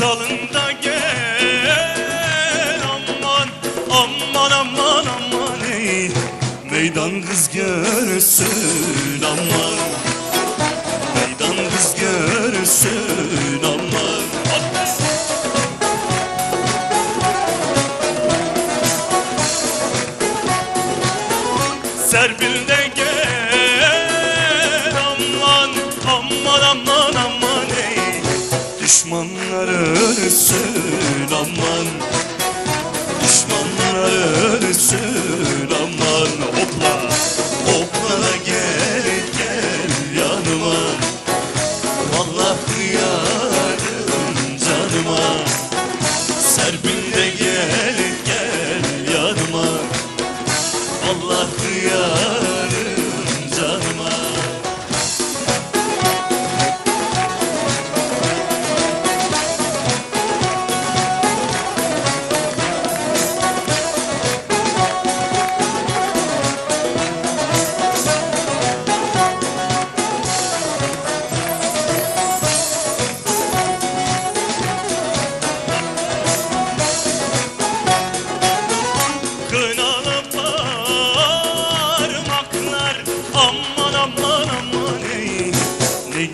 salında gel Aman aman aman aman ey. Meydan kız görsün aman. Meydan kız görsün aman. Serpil de gel aman aman aman. aman Düşmanlar ölsün aman Düşmanlar ölsün aman Hopla hopla gel gel yanıma. Vallahi yarım canıma. Serpil de gel gel yanıma. Allah yarım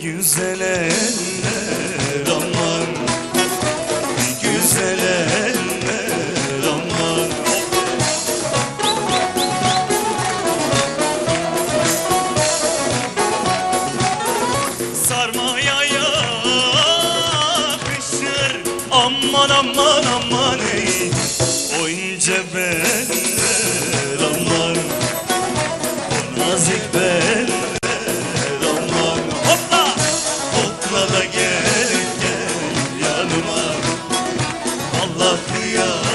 güzel eller aman Ne güzel eller aman Sarmaya yakışır. Aman aman aman ey. O ince beller alegria.